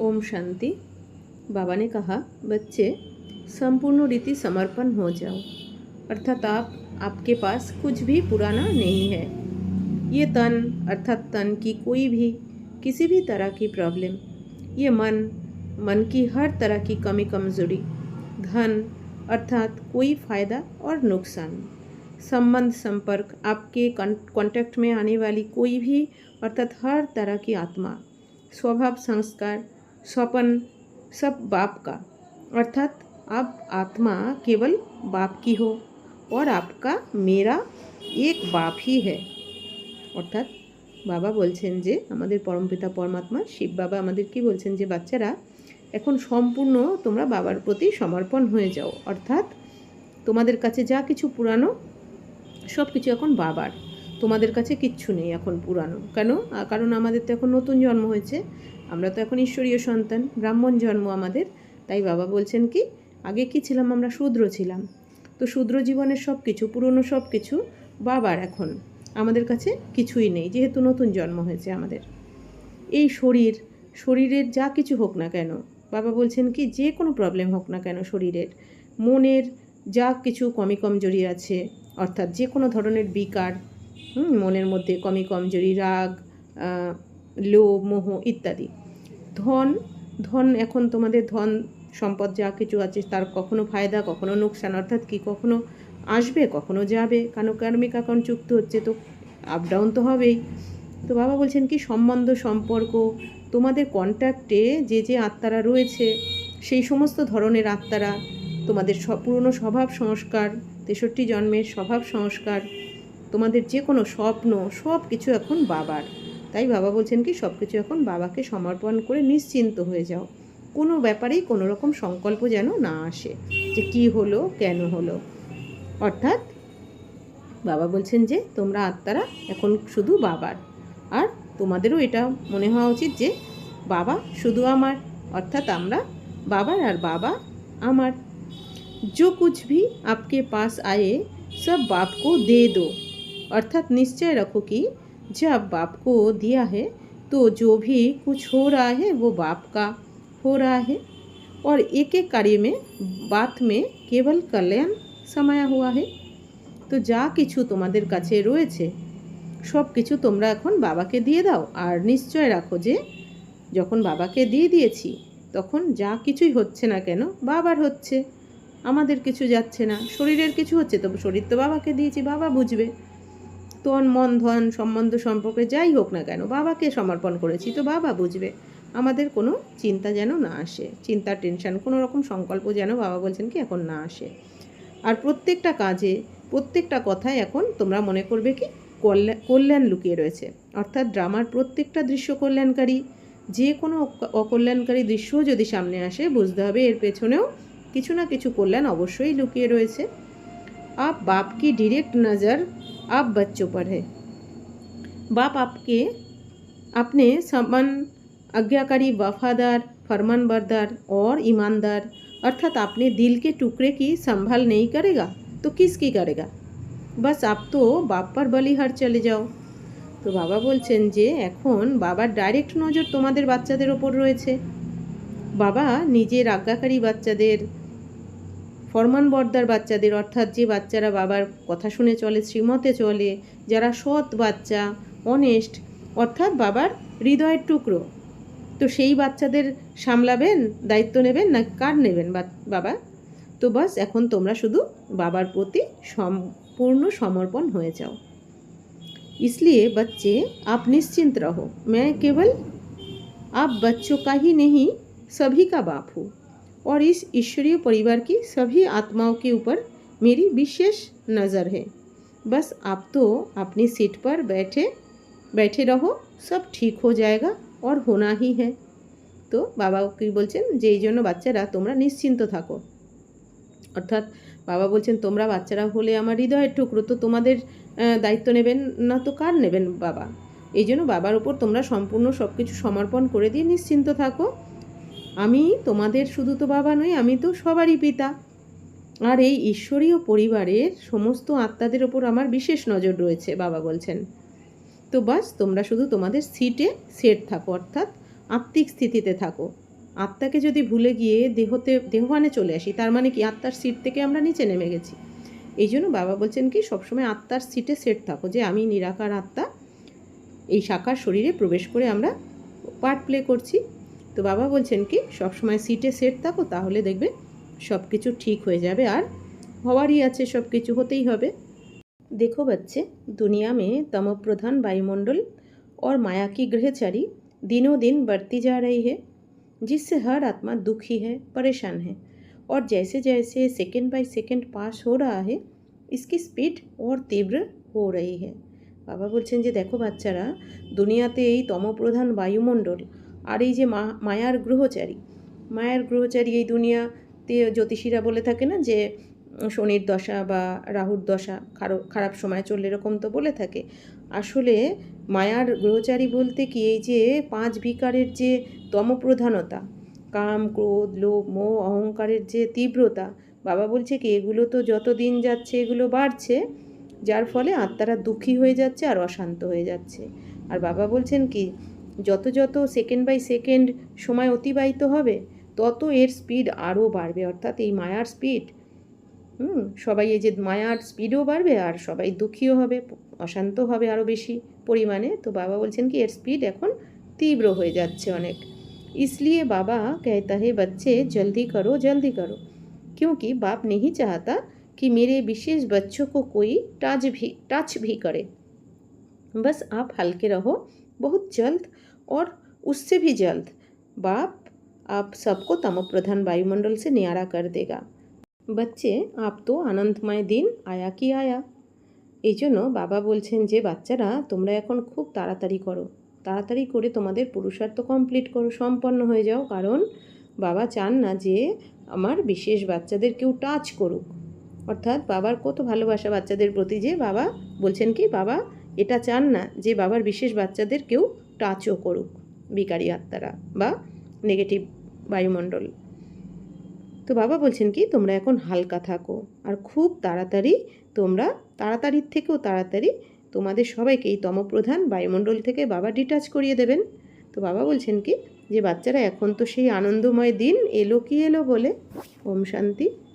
ओम शांति। बाबा ने कहा, बच्चे, संपूर्ण रीति समर्पण हो जाओ। अर्थात आप, आपके पास कुछ भी पुराना नहीं है। ये तन, अर्थात तन की कोई भी, किसी भी तरह की प्रॉब्लम ये मन मन की हर तरह की कमी कमज़ोरी, धन, अर्थात कोई फ़ायदा और नुकसान, संबंध, संपर्क, आपके कांटेक्ट में आने वाली कोई भी, अर्थात हर तरह की आत्मा, स्वभाव, संस्कार स्वपन सब बाप का अर्थात अब आत्मा केवल बाप की हो और आपका मेरा এক বাপ হি হে অর্থাৎ বাবা বলছেন যে আমাদের পরমপিতা পরমাত্মা শিব বাবা আমাদের কি বলছেন যে বাচ্চারা এখন সম্পূর্ণ তোমরা বাবার প্রতি সমর্পণ হয়ে যাও অর্থাৎ তোমাদের কাছে যা কিছু পুরানো সব কিছু এখন বাবার তোমাদের কাছে কিচ্ছু নেই এখন পুরানো। কেন? কারণ আমাদের তো এখন নতুন জন্ম হয়েছে। আমরা তো এখন ঈশ্বরীয় সন্তান, ব্রাহ্মণ জন্ম আমাদের। তাই বাবা বলছেন কি, আগে কি ছিলাম আমরা? শূদ্র ছিলাম। তো শূদ্র জীবনের সব কিছু পুরনো সব কিছু বাবার এখন। আমাদের কাছে কিছুই নেই, যেহেতু নতুন জন্ম হয়েছে আমাদের। এই শরীর, শরীরের যা কিছু হোক না কেন, বাবা বলছেন কি, যে কোনো প্রবলেম হোক না কেন শরীরের। মনের যা কিছু কমি কমজোরি আছে, অর্থাৎ যে কোনো ধরনের বিকার মনের মধ্যে কমি কমজোরি রাগ লোভ, মোহ ইত্যাদি। ধন ধন এখন তোমাদের ধন সম্পদ যা কিছু আছে তার কখনো ফায়দা, কখনো নোকসান, অর্থাৎ কি কখনো আসবে, কখনো যাবে। কেন কার্মিক অ্যাকাউন্ট যুক্ত হচ্ছে তো আপ ডাউন তো হবেই। তো বাবা বলছেন কি, সম্বন্ধ, সম্পর্ক, তোমাদের কন্ট্যাক্টে যে যে আত্মারা রয়েছে, সেই সমস্ত ধরনের আত্মারা তোমাদের পুরনো স্বভাব সংস্কার, তেষট্টি জন্মের স্বভাব সংস্কার তোমাদের যে কোনো স্বপ্ন সব কিছু এখন বাবার তাই বাবা বলছেন কি সব কিছু এখন বাবাকে সমর্পণ করে নিশ্চিন্ত হয়ে যাও কোনো ব্যাপারেই কোনো রকম সংকল্প যেন না আসে যে কি হলো কেন হলো অর্থাৎ বাবা বলছেন যে তোমরা আত্মারা এখন শুধু বাবার আর তোমাদেরও এটা মনে হওয়া উচিত যে বাবা শুধু আমার অর্থাৎ আমরা বাবার আর বাবা আমার जो कुछ भी आपके पास आए सब बाप को दे दो अर्थात निश्चय रखो कि जब बाप को दिया है तो जो भी कुछ हो रहा है वो बाप का हो रहा है और एक एक कार्य में बात में केवल कल्याण समाया हुआ है তো যা কিছু তোমাদের কাছে রয়েছে সব কিছু তোমরা এখন বাবাকে দিয়ে দাও আর নিশ্চয় রাখো যে যখন বাবাকে দিয়ে দিয়েছি তখন যা কিছুই হচ্ছে না কেন বাবার হচ্ছে আমাদের কিছু যাচ্ছে না শরীরের কিছু হচ্ছে তো শরীর তো বাবাকে দিয়েছি বাবা বুঝবে তন মন ধন সম্বন্ধ সম্পর্কে যাই হোক না কেন বাবাকে সমর্পণ করেছি তো বাবা বুঝবে আমাদের কোনো চিন্তা যেন না আসে চিন্তা টেনশন কোনো রকম সংকল্প যেন বাবা বলছেন কি এখন না আসে আর প্রত্যেকটা কাজে প্রত্যেকটা কথায় এখন তোমরা মনে করবে কি কল্যাণ কল্যাণ লুকিয়ে রয়েছে অর্থাৎ ড্রামার প্রত্যেকটা দৃশ্য কল্যাণকারী যে কোনো অক- অকল্যাণকারী দৃশ্যও যদি সামনে আসে বুঝতে হবে এর পেছনেও কিছু না কিছু কল্যাণ অবশ্যই লুকিয়ে রয়েছে आप बाप की डायरेक्ट नज़र आप बच्चों पर है बाप आपके अपने समान आज्ञाकारी वफादार फरमानबरदार और ईमानदार अर्थात अपने दिल के टुकड़े की संभाल नहीं करेगा तो किसकी करेगा बस आप तो बाप पर बलिहार चले जाओ তো বাবা বলছেন যে এখন বাবার ডাইরেক্ট নজর তোমাদের বাচ্চাদের ওপর রয়েছে বাবা নিজের আজ্ঞাকারী বাচ্চাদের ফরমান বর্দার বাচ্চাদের অর্থাৎ যে বাচ্চারা বাবার কথা শুনে চলে শ্রীমতে চলে যারা সৎ বাচ্চা অনেস্ট অর্থাৎ বাবার হৃদয়ের টুকরো তো সেই বাচ্চাদের সামলাবেন দায়িত্ব নেবেন না কার নেবেন বা- বাবা তো বাস এখন তোমরা শুধু বাবার প্রতি সম্পূর্ণ সমর্পণ হয়ে যাও इसलिए बच्चे आप निश्चिंत रहो मैं केवल आप बच्चों का ही नहीं सभी का बाप हूँ और इस ईश्वरीय परिवार की सभी आत्माओं के ऊपर मेरी विशेष नज़र है बस आप तो अपनी सीट पर बैठे बैठे रहो सब ठीक हो जाएगा और होना ही है তো বাবা কি বলছেন যে এই জন্য বাচ্চারা তোমরা নিশ্চিন্ত থাকো অর্থাৎ বাবা বলছেন তোমরা বাচ্চারা হলে আমার হৃদয়ের টুকরো তো তোমাদের আহ, দায়িত্ব নেবেন না তো কার নেবেন বাবা এই জন্য বাবার ওপর তোমরা সম্পূর্ণ সব কিছু সমর্পণ করে দিয়ে নিশ্চিন্ত থাকো আমি তোমাদের শুধু তো বাবা নই, আমি তো সবারই পিতা। আর এই ঈশ্বরীয় পরিবারের সমস্ত আত্মাদের ওপর আমার বিশেষ নজর রয়েছে, বাবা বলছেন। তো বাস, তোমরা শুধু তোমাদের সিটে সেট থাকো, অর্থাৎ আত্মিক স্থিতিতে থাকো। আত্মাকে যদি ভুলে গিয়ে দেহতে, দেহবানে চলে আসি, তার মানে কি আত্মার সিট থেকে আমরা নিচে নেমে গেছি? এই জন্য বাবা বলছেন কি, সবসময় আত্মার সিটে সেট থাকো, যে আমি নিরাকার আত্মা, এই শাখার শরীরে প্রবেশ করে আমরা পার্ট প্লে করছি। তো বাবা বলছেন কি সবসময় সিটে সেট থাকো তাহলে দেখবে সব কিছু ঠিক হয়ে যাবে আর হওয়ারই আছে সব কিছু হতেই হবে देखो बच्चे दुनिया में तम प्रधान वायुमंडल और माया की ग्रहचारी दिनों दिन बढ़ती जा रही है जिससे हर आत्मा दुखी है परेशान है और जैसे जैसे सेकंड बाय सेकंड पास हो रहा है इसकी स्पीड और तीव्र हो रही है বাবা বলছেন যে দেখো বাচ্চারা দুনিয়াতে এই তমপ্রধান বায়ুমণ্ডল আর এই যে মা, মায়ার গ্রহচারী মায়ার গ্রহচারী এই দুনিয়াতে জ্যোতিষীরা বলে থাকে না যে, শনির দশা বা রাহুর দশা খারাপ সময় চললে এরকম তো বলে থাকে। আসলে মায়ার গ্রহচারী বলতে কি, এই যে পাঁচ বিকারের যে তমপ্রধানতা, কাম, ক্রোধ, লোভ, মোহ, অহংকারের যে তীব্রতা, বাবা বলছে কি, এগুলো তো যত দিন যাচ্ছে এগুলো বাড়ছে, যার ফলে আত্মারা দুঃখী হয়ে যাচ্ছে আর অশান্ত হয়ে যাচ্ছে। আর বাবা বলছেন কি যত যত সেকেন্ড বাই সেকেন্ড সময় অতিবাহিত হবে তত এর স্পিড আরও বাড়বে অর্থাৎ এই মায়ার স্পিড হুম সবাই এই যে মায়ার স্পিডও বাড়বে আর সবাই দুঃখীও হবে অশান্ত হবে আরও বেশি পরিমাণে তো বাবা বলছেন কি এর স্পিড এখন তীব্র হয়ে যাচ্ছে অনেক इसलिए बाबा कहता है बच्चे जल्दी करो जल्दी करो क्योंकि बाप नहीं चाहता कि मेरे विशेष बच्चों को कोई टच भी टच भी करे बस आप हल्के रहो बहुत जल्द और उससे भी जल्द बाप आप सबको तमप्रधान वायुमंडल से न्यारा कर देगा बच्चे आप तो आनंदमय दिन आया কি আয়া এই জন্য বাবা বলছেন যে বাচ্চারা তোমরা এখন খুব তাড়াতাড়ি করো তাড়াতাড়ি করে তোমাদের পুরুষার্থ কমপ্লিট করো সম্পন্ন হয়ে যাও কারণ বাবা চান না যে আমার বিশেষ বাচ্চাদের কেউ টাচ করুক অর্থাৎ বাবার কত ভালোবাসা বাচ্চাদের প্রতি যে বাবা বলছেন কি বাবা এটা চান না যে বাবার বিশেষ বাচ্চাদের কেউ টাচও করুক, বিকারী আত্মারা বা নেগেটিভ বায়ুমণ্ডল। তো বাবা বলছেন কি, তোমরা এখন হালকা থাকো আর খুব তাড়াতাড়ি তোমরা, তাড়াতাড়ির থেকেও তাড়াতাড়ি তোমাদের সবাইকে এই তমপ্রধান বায়ুমণ্ডল থেকে বাবা ডিটাচ করিয়ে দেবেন। তো বাবা বলছেন কি, যে বাচ্চারা এখন তো সেই আনন্দময় দিন এলো কি এলো বলে? ওম শান্তি।